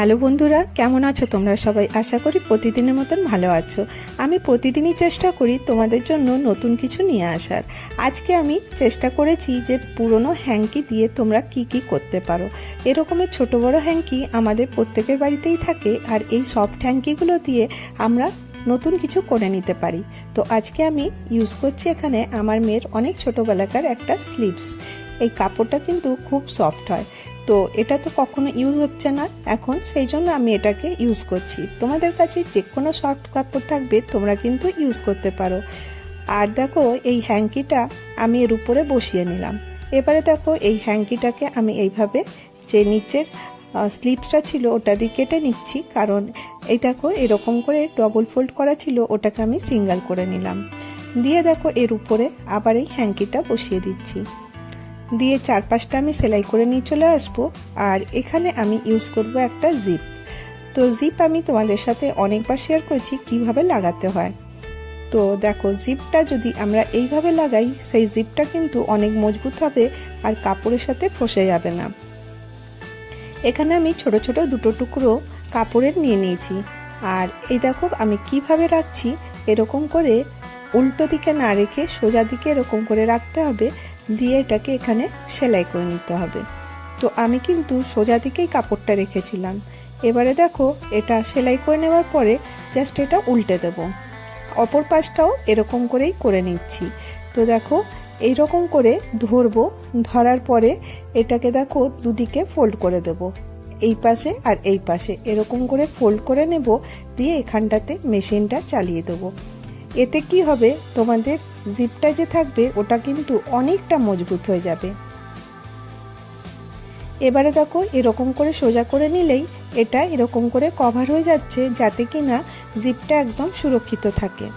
Hello বন্ধুরা, কেমন আছো তোমরা সবাই? আশা করি প্রতিদিনের মতন ভালো আছো। আমি প্রতিদিনই চেষ্টা করি তোমাদের জন্য নতুন কিছু নিয়ে আসার। আজকে আমি চেষ্টা করেছি যে পুরনো হ্যাঙ্কি দিয়ে তোমরা কি কি করতে পারো। এরকমের ছোট বড় হ্যাঙ্কি আমাদের প্রত্যেকের বাড়িতেই থাকে আর এই সফট হ্যাঙ্কিগুলো দিয়ে আমরা নতুন কিছু করে নিতে পারি। তো আজকে আমি ইউজ করছি এখানে আমার মেয়ের অনেক ছোটোবেলাকার একটা স্লিপস এই কাপড়টা কিন্তু খুব সফট হয়। তো এটা তো কখনো ইউজ হচ্ছে না। এখন সেই জন্য আমি এটাকে ইউজ করছি। তোমাদের কাছে যে কোনো সফট কাপড় থাকবে, তোমরা কিন্তু ইউজ করতে পারো। আর দেখো, এই হ্যাঙ্কিটা আমি এর উপরে বসিয়ে নিলাম। এবারে দেখো, এই হ্যাঙ্কিটাকে আমি এইভাবে যে নিচের স্লিপসটা ছিল, ওটা দিয়ে কেটে নিচ্ছি। কারণ এই দেখো, এরকম করে ডবল ফোল্ড করা ছিল, ওটাকে আমি সিঙ্গেল করে নিলাম। দিয়ে দেখো, এর উপরে আবার এই হ্যাঙ্কিটা বসিয়ে দিচ্ছি। দিয়ে চারপাশটা আমি সেলাই করে নিয়ে চলে আসব। আর এখানে আমি ইউজ করব একটা জিপ তো জিপ আমি তোমাদের সাথে অনেকবার শেয়ার করেছি কীভাবে লাগাতে হয়। তো দেখো জিপটা যদি আমরা এইভাবে লাগাই, সেই জিপটা কিন্তু অনেক মজবুত হবে আর কাপড়ের সাথে ফসে যাবে না। এখানে আমি ছোট ছোট দুটো টুকরো কাপড়ের নিয়ে নিয়েছি। আর এই দেখো, আমি কীভাবে রাখছি, এরকম করে উল্টো দিকে না রেখে সোজা দিকে এরকম করে রাখতে হবে। দিয়ে এটাকে এখানে সেলাই করে নিতে হবে। তো আমি কিন্তু সোজা দিকেই কাপড়টা রেখেছিলাম। এবারে দেখো, এটা সেলাই করে নেওয়ার পরে জাস্ট এটা উল্টে দেব। অপর পাশটাও এরকম করেই করে নিচ্ছি। তো দেখো, এইরকম করে ধরবো, ধরার পরে এটাকে দেখো দুদিকে ফোল্ড করে দেব। এই পাশে আর এই পাশে এরকম করে ফোল্ড করে নেব, দিয়ে এখানটাতে মেশিনটা চালিয়ে দেবো। এতে কি হবে? তোমাদের জিপটা যে থাকবে, ওটা কিন্তু অনেকটা মজবুত হয়ে যাবে। এবারে দেখো, এরকম করে সোজা করে নিলেই এটা এরকম করে কভার হয়ে যাচ্ছে, যাতে কি না জিপটা একদম সুরক্ষিত থাকে।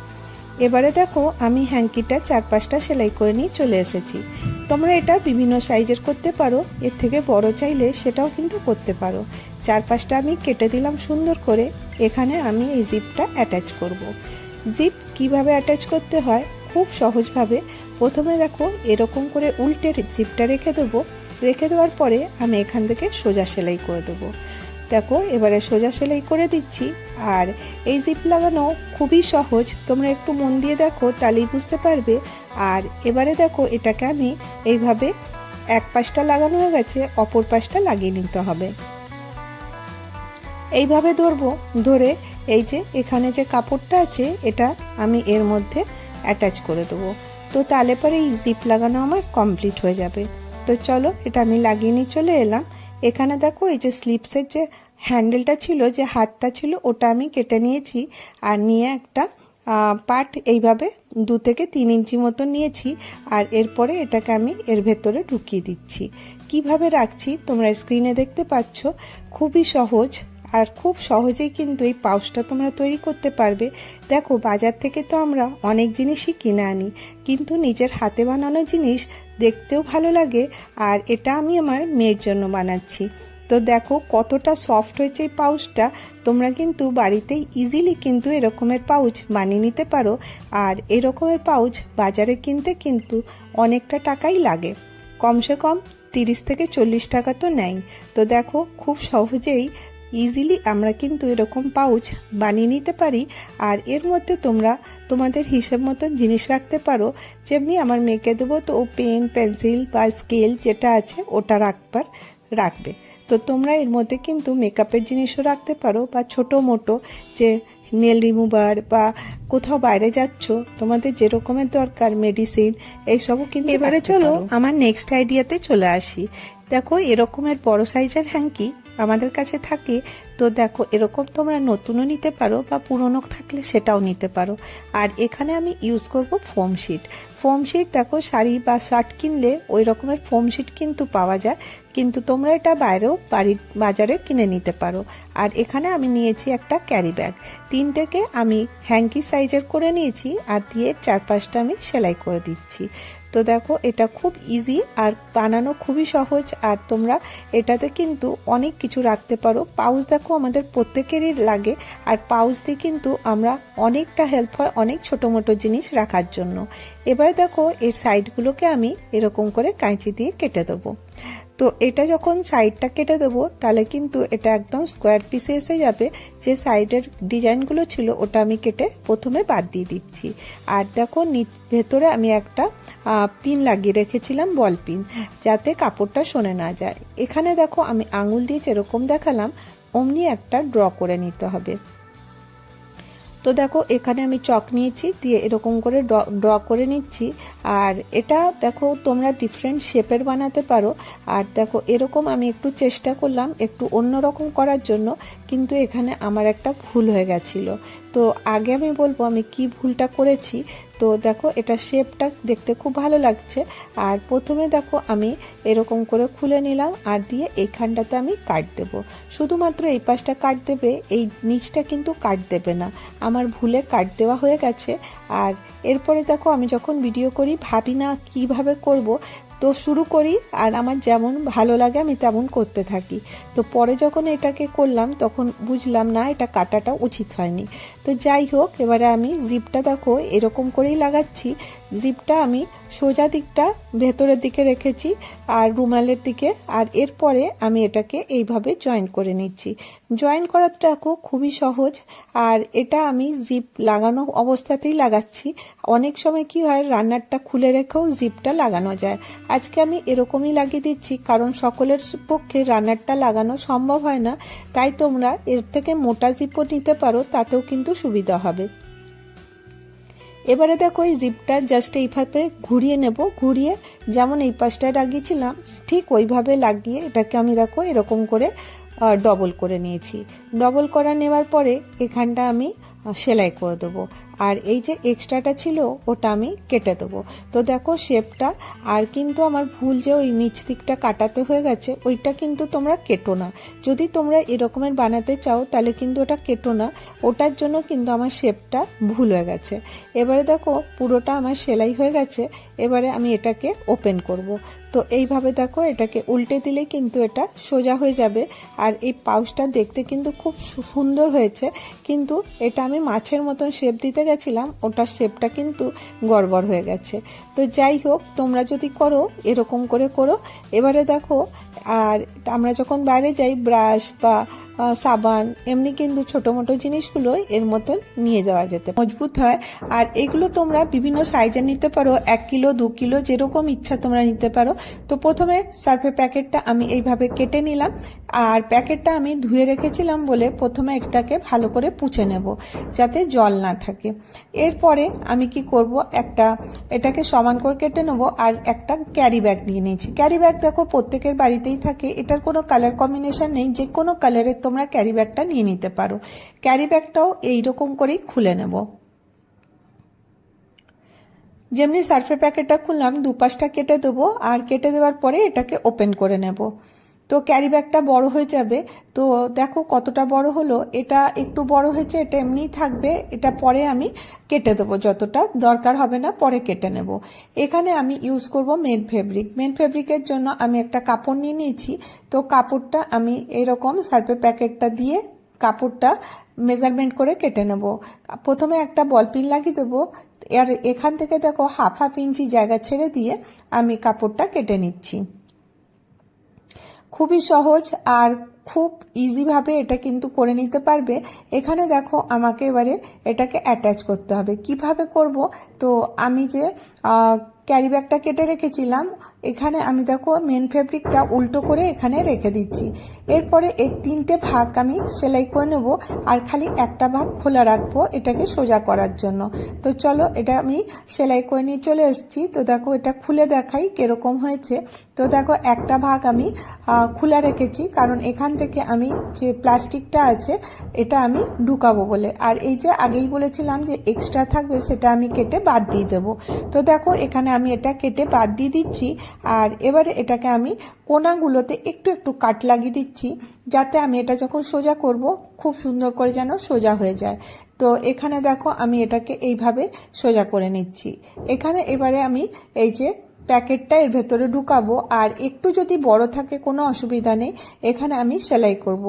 এবারে দেখো, আমি হ্যাঙ্কিটা চার পাঁচটা সেলাই করে নিয়ে চলে এসেছি। তোমরা এটা বিভিন্ন সাইজের করতে পারো, এর থেকে বড় চাইলে সেটাও কিন্তু করতে পারো। চার পাঁচটা আমি কেটে দিলাম সুন্দর করে, এখানে আমি এই জিপটা অ্যাটাচ করব। জিপ কীভাবে অ্যাটাচ করতে হয়? খুব সহজভাবে। প্রথমে দেখো, এরকম করে উল্টে জিপটা রেখে দেবো। রেখে দেওয়ার পরে আমি এখান থেকে সোজা সেলাই করে দেবো। দেখো, এবারে সোজা সেলাই করে দিচ্ছি। আর এই জিপ লাগানো খুবই সহজ। তোমরা একটু মন দিয়ে দেখো, তাহলেই বুঝতে পারবে। আর এবারে দেখো, এটাকে আমি এইভাবে এক পাশটা লাগানো হয়ে গেছে, অপর পাশটা লাগিয়ে নিতে হবে। এইভাবে ধরবো, ধরে এই যে এখানে যে কাপড়টা আছে, এটা আমি এর মধ্যে অ্যাটাচ করে দেবো। তো তাহলে পরে এই জিপ লাগানো আমার কমপ্লিট হয়ে যাবে। তো চলো, এটা আমি লাগিয়ে নিয়ে চলে এলাম। এখানে দেখো এই যে স্লিপসের যে হ্যান্ডেলটা ছিল, যে হাতটা ছিল, ওটা আমি কেটে নিয়েছি আর নিয়ে একটা পার্ট এইভাবে দু থেকে তিন ইঞ্চি মতো নিয়েছি আর এরপরে এটাকে আমি এর ভেতরে ঢুকিয়ে দিচ্ছি। কীভাবে রাখছি তোমরা স্ক্রিনে দেখতে পাচ্ছ, খুবই সহজ। আর খুব সহজেই কিন্তু এই পাউচটা তোমরা তৈরি করতে পারবে। দেখো, বাজার থেকে তো আমরা অনেক জিনিসই কিনে আনি, কিন্তু নিজের হাতে বানানো জিনিস দেখতেও ভালো লাগে, আর এটা আমি আমার মেয়ের জন্য বানাচ্ছি। তো দেখো, কতটা সফট হয়েছে এই পাউচটা। তোমরা কিন্তু বাড়িতেই ইজিলি কিন্তু এরকমের পাউচ বানিয়ে নিতে পারো, আর এরকমের পাউচ বাজারে কিনতে কিন্তু অনেকটা টাকাই লাগে। কমসে কম তিরিশ থেকে চল্লিশ টাকা তো নেয়। তো দেখো, খুব সহজেই ইজিলি আমরা কিন্তু এরকম পাউচ বানিয়ে নিতে পারি। আর এর মধ্যে তোমরা তোমাদের হিসেব মতন জিনিস রাখতে পারো। যেমনি আমার মেয়েকে দেবো তো ও পেন পেন্সিল বা স্কেল যেটা আছে ওটা রাখবার রাখবে। তো তোমরা এর মধ্যে কিন্তু মেকআপের জিনিসও রাখতে পারো বা ছোট মোটো যে নেল রিমুভার বা কোথাও বাইরে যাচ্ছ তোমাদের যে রকমের দরকার মেডিসিন এইসবও কিন্তু এবারে চলো আমার নেক্সট আইডিয়াতে চলে আসি। দেখো এরকমের বড় সাইজের হ্যাঙ্কি আমাদের কাছে থাকে, তো দেখো, এরকম তোমরা নতুনও নিতে পারো বা পুরনো থাকলে সেটাও নিতে পারো। আর এখানে আমি ইউজ করব ফোম শিট ফোম শিট দেখো, শাড়ি বা শার্ট কিনলে ওই রকমের ফোম শিট কিন্তু পাওয়া যায়, কিন্তু তোমরা এটা বাইরেও বাড়ির বাজারে কিনে নিতে পারো। আর এখানে আমি নিয়েছি একটা ক্যারি ব্যাগ তিনটেকে আমি হ্যাঙ্কি সাইজের করে নিয়েছি আর দিয়ে চারপাশটা আমি সেলাই করে দিচ্ছি। তো দেখো, এটা খুব ইজি আর বানানো খুবই সহজ। আর তোমরা এটাতে কিন্তু অনেক কিছু রাখতে পারো। পাউচ দেখো আমাদের প্রত্যেকেরই লাগে। আর পাউচ দিয়ে কিন্তু আমরা অনেকটা হেল্প হয় অনেক ছোটো মোটো জিনিস রাখার জন্য। এবার দেখো, এর সাইডগুলোকে আমি এরকম করে কাঁচি দিয়ে কেটে দেবো। তো এটা যখন সাইডটা কেটে দেবো, তাহলে কিন্তু এটা একদম স্কোয়ার পিসে এসে যাবে। যে সাইডের ডিজাইনগুলো ছিল, ওটা আমি কেটে প্রথমে বাদ দিয়ে দিচ্ছি। আর দেখো ভেতরে আমি একটা পিন লাগিয়ে রেখেছিলাম বল পিন যাতে কাপড়টা শোনে না যায়। এখানে দেখো, আমি আঙুল দিয়ে যেরকম দেখালাম, অমনি একটা ড্র করে নিতে হবে। তো দেখো, এখানে আমি চক নিয়েছি, দিয়ে এরকম করে ড্র করে নিচ্ছি। আর এটা দেখো তোমরা ডিফারেন্ট শেপের বানাতে পারো। আর দেখো এরকম আমি একটু চেষ্টা করলাম একটু অন্য রকম করার জন্য, কিন্তু এখানে আমার একটা ভুল হয়ে গেছিল। তো আগে আমি বলব আমি কি ভুলটা করেছি। তো দেখো এটা শেপটা দেখতে খুব ভালো লাগছে। আর প্রথমে দেখো আমি এরকম করে খুলে নিলাম আর দিয়ে এইখানটাতে আমি কাট দেবো। শুধুমাত্র এই পাশটা কাট দেবে, এই নিচটা কিন্তু কাট দেবে না। আমার ভুলে কাট দেওয়া হয়ে গেছে। আর এরপরে দেখো আমি যখন ভিডিও করি, ভাবি না কীভাবে করব। তো শুরু করি আর আমার যেমন ভালো লাগে, আমি তেমন করতে থাকি। তো পরে যখন এটাকে করলাম, তখন বুঝলাম না, এটা কাটাটা উচিত হয়নি। তো যাই হোক, এবারে আমি জিপটা দেখো, এরকম করেই লাগাচ্ছি। জিপটা আমি সোজা দিকটা ভেতরের দিকে রেখেছি আর রুমালের দিকে। আর এরপরে আমি এটাকে এইভাবে জয়েন করে নিচ্ছি। জয়েন করাটাও খুবই সহজ, আর এটা আমি জিপ লাগানো অবস্থাতেই লাগাচ্ছি। অনেক সময় কি হয়, রান্নারটা খুলে রেখেও জিপটা লাগানো যায়। আজকে আমি এরকমই লাগিয়ে দিচ্ছি, কারণ সকলের পক্ষে রান্নারটা লাগানো সম্ভব হয় না, তাই তোমরা এর থেকে মোটা জিপও নিতে পারো, তাতেও কিন্তু সুবিধা হবে। এবারে দেখো, এই জিপটা জাস্ট এইভাবে ঘুরিয়ে নেব, ঘুরিয়ে যেমন এই পাশটায় লাগিয়েছিলাম, ঠিক ওইভাবে লাগিয়ে এটাকে আমি দেখো এরকম করে ডবল করে নিয়েছি। ডবল করা নেওয়ার পরে এখানটা আমি সেলাই করে দেবো। আর এই যে এক্সট্রাটা ছিল, ওটা আমি কেটে দেবো। তো দেখো শেপটা আর কিন্তু আমার ভুল যে ওই নিচ দিকটা কাটাতে হয়ে গেছে, ওইটা কিন্তু তোমরা কেটো না। যদি তোমরা এরকমের বানাতে চাও, তাহলে কিন্তু ওটা কেটো না। ওটার জন্য কিন্তু আমার শেপটা ভুল হয়ে গেছে। এবারে দেখো, পুরোটা আমার সেলাই হয়ে গেছে, এবারে আমি এটাকে ওপেন করব। তো এইভাবে দেখো, এটাকে উল্টে দিলে কিন্তু এটা সোজা হয়ে যাবে। আর এই পাউচটা দেখতে কিন্তু খুব সুন্দর হয়েছে। কিন্তু এটা আমি মাছের মতন শেপ দিতে গেছিলাম, ওটার শেপটা কিন্তু গড়বড় হয়ে গেছে। তো যাই হোক, তোমরা যদি করো, এরকম করে করো। এবারে দেখো, আর আমরা যখন বাইরে যাই ব্রাশ বা সাবান, এমনি কিন্তু ছোট মোটো জিনিসগুলো এর মতন নিয়ে যাওয়া যেতে মজবুত হয়। আর এগুলো তোমরা বিভিন্ন সাইজে নিতে পারো। এক কিলো, দু কিলো, যেরকম ইচ্ছা তোমরা নিতে পারো। তো প্রথমে সার্ফের প্যাকেটটা আমি এইভাবে কেটে নিলাম। আর প্যাকেটটা আমি ধুয়ে রেখেছিলাম বলে প্রথমে এটাকে ভালো করে পুছে নেব, যাতে জল না থাকে। এরপরে আমি কি করব? একটা, এটাকে সমান করে কেটে নেব আর একটা ক্যারি ব্যাগ নিয়ে নিয়েছি। ক্যারি ব্যাগ দেখো প্রত্যেকের বাড়িতেই থাকে। এটার কোনো কালার কম্বিনেশন নেই। যে কোনো কালারের তোমরা ক্যারি ব্যাগটা নিয়ে নিতে পারো। ক্যারি ব্যাগটাও এইরকম করেই খুলে নেব। যেমনি সার্ফের প্যাকেটটা খুললাম, দুপাশটা কেটে দেবো আর কেটে দেওয়ার পরে এটাকে ওপেন করে নেব। তো ক্যারি ব্যাগটা বড় হয়ে যাবে। তো দেখো কতটা বড় হলো। এটা একটু বড় হয়েছে, এটা এমনিই থাকবে। এটা পরে আমি কেটে দেবো যতটা দরকার হবে না, পরে কেটে নেব। এখানে আমি ইউজ করব মেন ফেব্রিক মেন ফেব্রিকের জন্য আমি একটা কাপড় নিয়ে নিয়েছি। তো কাপড়টা আমি এরকম সার্ফের প্যাকেটটা দিয়ে কাপড়টা মেজারমেন্ট করে কেটে নেব। প্রথমে একটা বল পিন লাগিয়ে দেবো। আর এখান থেকে দেখো হাফ হাফ ইঞ্চি জায়গা ছেড়ে দিয়ে আমি কাপড়টা কেটে নিচ্ছি। খুবই সহজ আর খুব ইজিভাবে এটা কিন্তু করে নিতে পারবে। এখানে দেখো আমাকে এবারে এটাকে অ্যাটাচ করতে হবে। কীভাবে করব? তো আমি যে ক্যারি ব্যাগটা কেটে রেখেছিলাম এখানে আমি দেখো মেন ফেব্রিকটা উল্টো করে এখানে রেখে দিচ্ছি। এরপরে এর তিনটে ভাগ আমি সেলাই করে নেব আর খালি একটা ভাগ খোলা রাখব এটাকে সোজা করার জন্য। তো চলো এটা আমি সেলাই করে নিয়ে চলে এসেছি। তো দেখো এটা খুলে দেখাই কীরকম হয়েছে। তো দেখো একটা ভাগ আমি খোলা রেখেছি কারণ এখান থেকে আমি যে প্লাস্টিকটা আছে এটা আমি ঢুকাবো বলে। আর এই যে আগেই বলেছিলাম যে এক্সট্রা থাকবে সেটা আমি কেটে বাদ দিয়ে দেবো। তো দেখো এখানে আমি এটা কেটে বাদ দিয়ে দিচ্ছি। আর এবারে এটাকে আমি কোনাগুলোতে একটু একটু কাট লাগিয়ে দিচ্ছি, যাতে আমি এটা যখন সোজা করব, খুব সুন্দর করে যেন সোজা হয়ে যায়। তো এখানে দেখো আমি এটাকে এইভাবে সোজা করে নিচ্ছি। এখানে এবারে আমি এই যে প্যাকেটটা এর ভেতরে ঢুকাবো, আর একটু যদি বড় থাকে কোনো অসুবিধা নেই, এখানে আমি সেলাই করব।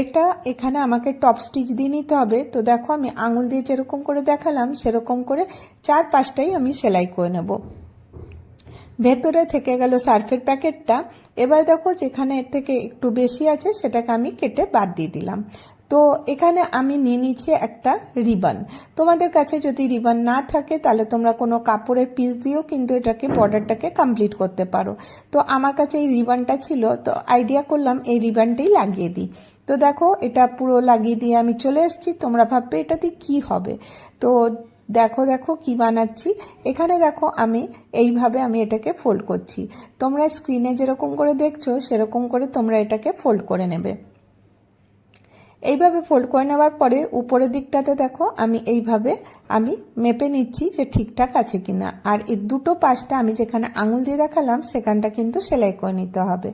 এটা এখানে আমাকে টপ স্টিচ দিয়ে নিতে হবে। তো দেখো আমি আঙুল দিয়ে যেরকম করে দেখালাম, সেরকম করে চার পাঁচটাই আমি সেলাই করে নেব। ভেতরে থেকে গেল সার্ফের প্যাকেটটা। এবার দেখো যেখানে এর থেকে একটু বেশি আছে, সেটাকে আমি কেটে বাদ দিয়ে দিলাম। তো এখানে আমি নিয়ে নিচ্ছি একটা রিবন। তোমাদের কাছে যদি রিবন না থাকে, তাহলে তোমরা কোনো কাপড়ের পিস দিয়েও কিন্তু এটাকে বর্ডারটাকে কমপ্লিট করতে পারো। তো আমার কাছে এই রিবনটা ছিল, তো আইডিয়া করলাম এই রিবনটাই লাগিয়ে দিই। তো দেখো, এটা পুরো লাগিয়ে দিয়ে আমি চলে এসেছি। তোমরা ভাববে, এটাতে কি হবে? তো দেখো দেখো কি বানাচ্ছি। এখানে দেখো আমি, এইভাবে আমি এটাকে ফোল্ড করছি। তোমরা স্ক্রিনে যেরকম করে দেখছ, সেরকম করে তোমরা এটাকে ফোল্ড করে নেবে। এইভাবে ফোল্ড করে নেওয়ার পরে উপরের দিকটাতে দেখো, আমি এইভাবে আমি মেপে নিচ্ছি যে ঠিকঠাক আছে কিনা। আর এই দুটো পাশটা আমি যেখানে আঙুল দিয়ে দেখালাম, সেখানটা কিন্তু সেলাই করে নিতে হবে।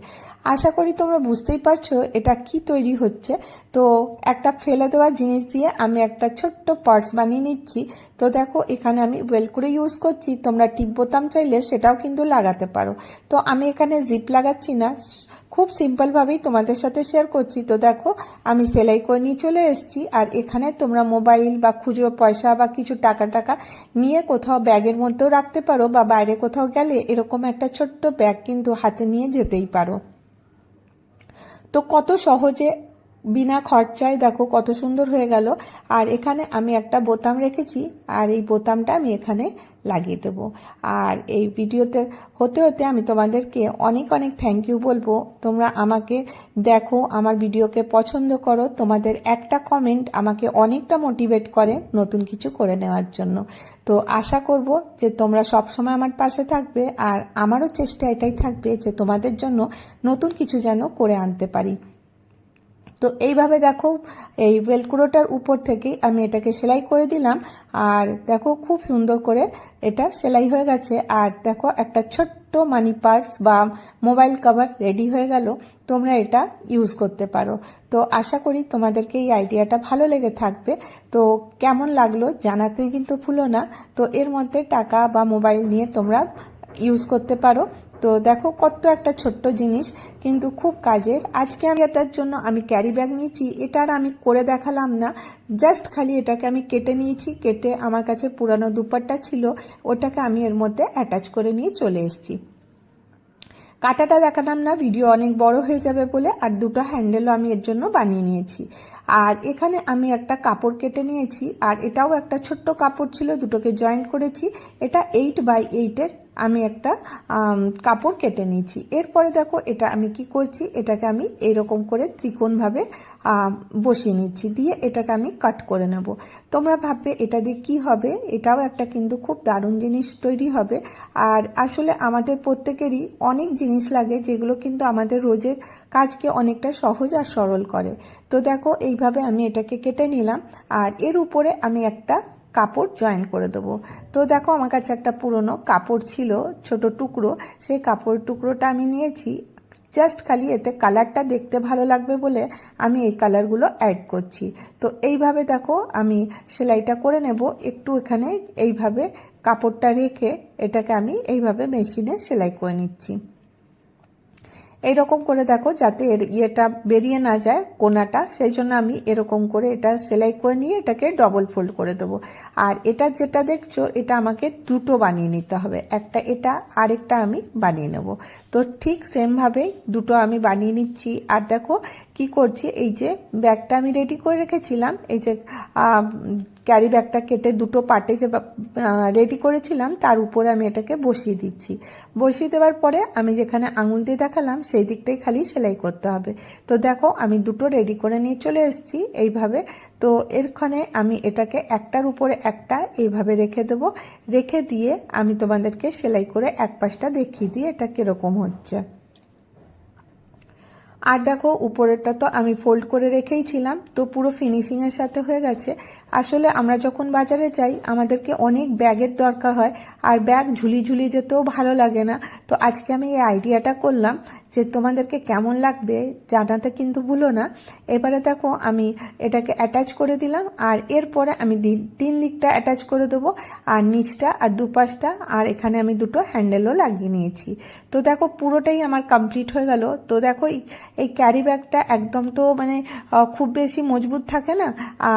আশা করি তোমরা বুঝতেই পারছ এটা কি তৈরি হচ্ছে। তো একটা ফেলে দেওয়া জিনিস দিয়ে আমি একটা ছোট্ট পার্স বানিয়ে নিচ্ছি। তো দেখো, এখানে আমি ওয়েল করে ইউজ করছি। তোমরা টিপ বোতাম চাইলে সেটাও কিন্তু লাগাতে পারো। তো আমি এখানে জিপ লাগাচ্ছি না। খুব সিম্পলভাবেই তোমাদের সাথে শেয়ার করছি। তো দেখো, আমি সেলাই করে নিয়ে চলে এসেছি। আর এখানে তোমরা মোবাইল বা খুচরো পয়সা বা কিছু টাকা টাকা নিয়ে কোথাও ব্যাগের মধ্যেও রাখতে পারো বা বাইরে কোথাও গেলে এরকম একটা ছোট্ট ব্যাগ কিন্তু হাতে নিয়ে যেতেই পারো। তো কত সহজে বিনা খরচায় দেখো কত সুন্দর হয়ে গেল। আর এখানে আমি একটা বোতাম রেখেছি, আর এই বোতামটা আমি এখানে লাগিয়ে দেব। আর এই ভিডিওতে হতে হতে আমি তোমাদেরকে অনেক অনেক থ্যাংক ইউ বলব। তোমরা আমাকে দেখো, আমার ভিডিওকে পছন্দ করো। তোমাদের একটা কমেন্ট আমাকে অনেকটা মোটিভেট করে নতুন কিছু করে নেওয়ার জন্য। তো আশা করব যে তোমরা সবসময় আমার পাশে থাকবে, আর আমারও চেষ্টা এটাই থাকবে যে তোমাদের জন্য নতুন কিছু যেন করে আনতে পারি। তো এইভাবে দেখো, এই ভেলক্রোটার উপর থেকেই আমি এটাকে সেলাই করে দিলাম। আর দেখো, খুব সুন্দর করে এটা সেলাই হয়ে গেছে। আর দেখো, একটা ছোট্ট মানি পার্স বা মোবাইল কভার রেডি হয়ে গেল। তোমরা এটা ইউজ করতে পারো। তো আশা করি তোমাদেরকে এই আইডিয়াটা ভালো লেগে থাকবে। তো কেমন লাগল জানাতে কিন্তু ভুলো না। তো এর মধ্যে টাকা বা মোবাইল নিয়ে তোমরা ইউজ করতে পারো। তো দেখো কত একটা ছোট্ট জিনিস, কিন্তু খুব কাজের। আজকে আমি এটার জন্য আমি ক্যারি ব্যাগ নিয়েছি এটার আমি করে দেখালাম না। জাস্ট খালি এটাকে আমি কেটে নিয়েছি, কেটে আমার কাছে পুরানো দুপাট্টা ছিল, ওটাকে আমি এর মধ্যে অ্যাটাচ করে নিয়ে চলে এসেছি। কাটাটা দেখালাম না ভিডিও অনেক বড় হয়ে যাবে বলে, আর দুটো হ্যান্ডেলও আমি এর জন্য বানিয়ে নিয়েছি। আর এখানে আমি একটা কাপড় কেটে নিয়েছি, আর এটাও একটা ছোট্ট কাপড় ছিল, দুটোকে জয়েন্ট করেছি। এটা এইট বাই এইটের আমি একটা কাপড় কেটে নিয়েছি। এরপরে দেখো এটা আমি কি করছি, এটাকে আমি এইরকম করে ত্রিকোণভাবে বসিয়ে নিচ্ছি, দিয়ে এটাকে আমি কাট করে নেব। তোমরা ভাববে, এটা দিয়ে কি হবে? এটাও একটা কিন্তু খুব দারুণ জিনিস তৈরি হবে। আর আসলে আমাদের প্রত্যেকেরই অনেক জিনিস লাগে, যেগুলো কিন্তু আমাদের রোজের কাজকে অনেকটা সহজ আর সরল করে। তো দেখো এইভাবে আমি এটাকে কেটে নিলাম, আর এর উপরে আমি একটা কাপড় জয়েন করে দেবো। তো দেখো, আমার কাছে একটা পুরনো কাপড় ছিল, ছোট টুকরো। সেই কাপড় টুকরোটা আমি নিয়েছি। জাস্ট খালি এতে কালারটা দেখতে ভালো লাগবে বলে আমি এই কালারগুলো অ্যাড করছি। তো এইভাবে দেখো, আমি সেলাইটা করে নেব। একটু এখানে এইভাবে কাপড়টা রেখে এটাকে আমি এইভাবে মেশিনে সেলাই করে নিচ্ছি। এইরকম করে দেখো যাতে এর ইয়েটা বেরিয়ে না যায় কোনাটা। সেই জন্য আমি এরকম করে এটা সেলাই করে নিয়ে এটাকে ডবল ফোল্ড করে দেবো। আর এটা যেটা দেখছ, এটা আমাকে দুটো বানিয়ে নিতে হবে। একটা এটা, আরেকটা আমি বানিয়ে নেব। তো ঠিক সেমভাবেই দুটো আমি বানিয়ে নিচ্ছি। আর দেখো কি করছি, এই যে ব্যাগটা আমি রেডি করে রেখেছিলাম, এই যে ক্যারি ব্যাগটা কেটে দুটো পার্টে যে রেডি করেছিলাম, তার উপরে আমি এটাকে বসিয়ে দিচ্ছি। বসিয়ে দেওয়ার পরে আমি যেখানে আঙুল দিয়ে দেখালাম সেই দিকটাই খালি সেলাই করতে হবে। তো দেখো, আমি দুটো রেডি করে নিয়ে চলে এসেছি এইভাবে। তো এরখানে আমি এটাকে একটার উপরে একটা এইভাবে রেখে দেবো। রেখে দিয়ে আমি তোমাদেরকে সেলাই করে এক পাশটা দেখিয়ে দিই এটা কীরকম হচ্ছে। আর দেখো, উপরেরটা তো আমি ফোল্ড করে রেখেই ছিলাম, তো পুরো ফিনিশিংয়ের সাথে হয়ে গেছে। আসলে আমরা যখন বাজারে যাই, আমাদেরকে অনেক ব্যাগের দরকার হয়, আর ব্যাগ ঝুলি ঝুলি যেতেও ভালো লাগে না। তো আজকে আমি এই আইডিয়াটা করলাম যে তোমাদেরকে কেমন লাগবে জানাতে কিন্তু ভুলো না। এবারে দেখো, আমি এটাকে অ্যাটাচ করে দিলাম, আর এরপরে আমি তিন দিকটা অ্যাটাচ করে দেবো, আর নিচটা, আর দুপাশটা, আর এখানে আমি দুটো হ্যান্ডেলও লাগিয়ে নিয়েছি। তো দেখো, পুরোটাই আমার কমপ্লিট হয়ে গেল। তো দেখো এই ক্যারি ব্যাগটা একদম তো মানে খুব বেশি মজবুত থাকে না।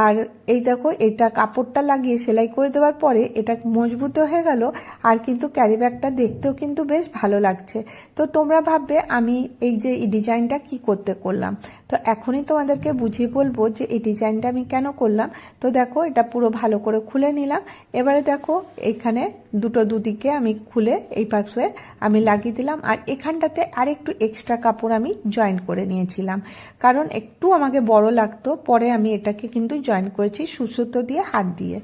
আর এই দেখো, এটা কাপড়টা লাগিয়ে সেলাই করে দেওয়ার পরে এটা মজবুত হয়ে গেল, আর কিন্তু ক্যারি ব্যাগটা দেখতেও কিন্তু বেশ ভালো লাগছে। তো তোমরা ভাববে, আমি এই যে এই ডিজাইনটা কি করতে করলাম? তো এখনই তোমাদেরকে বুঝিয়ে বলব যে এই ডিজাইনটা আমি কেন করলাম। তো দেখো, এটা পুরো ভালো করে খুলে নিলাম। এবারে দেখো এইখানে দুটো দুদিকে আমি খুলে এই পাশে আমি লাগিয়ে দিলাম। আর এখানটাতে আর একটু এক্সট্রা কাপড় আমি জয়েন করে নিয়েছিলাম। কারণ একটু আমাকে বড় লাগতো, পরে আমি এটাকে কিন্তু জয়েন করেছি সুসুতো দিয়ে হাত দিয়ে।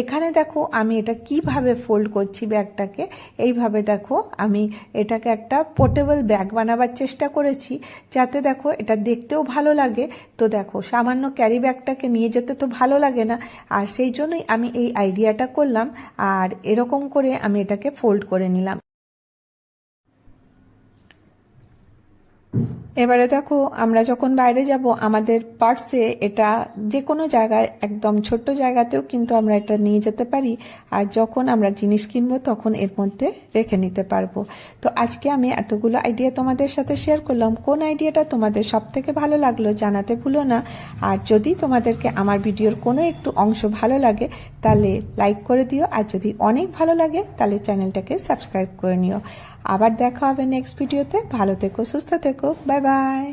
এখানে দেখো আমি এটা কীভাবে ফোল্ড করছি ব্যাগটাকে, এইভাবে দেখো আমি এটাকে একটা পোর্টেবল ব্যাগ বানাবার চেষ্টা করেছি, যাতে দেখো এটা দেখতেও ভালো লাগে। তো দেখো সামান্য ক্যারি ব্যাগটাকে নিয়ে যেতে তো ভালো লাগে না। আর সেই জন্যই আমি এই আইডিয়াটা করলাম। আর এরকম করে আমি এটাকে ফোল্ড করে নিলাম। এবারে দেখো, আমরা যখন বাইরে যাব, আমাদের পার্সে এটা যে কোনো জায়গায়, একদম ছোট্ট জায়গাতেও কিন্তু আমরা এটা নিয়ে যেতে পারি। আর যখন আমরা জিনিস কিনবো, তখন এর মধ্যে রেখে নিতে পারব। তো আজকে আমি এতগুলো আইডিয়া তোমাদের সাথে শেয়ার করলাম। কোন আইডিয়াটা তোমাদের সব থেকে ভালো লাগল জানাতে ভুলো না। আর যদি তোমাদেরকে আমার ভিডিওর কোনো একটু অংশ ভালো লাগে, তাহলে লাইক করে দিও। আর যদি অনেক ভালো লাগে, তাহলে চ্যানেলটাকে সাবস্ক্রাইব করে নিও। আবার দেখা হবে নেক্সট ভিডিওতে ভালো থেকো সুস্থ থেকো। Bye bye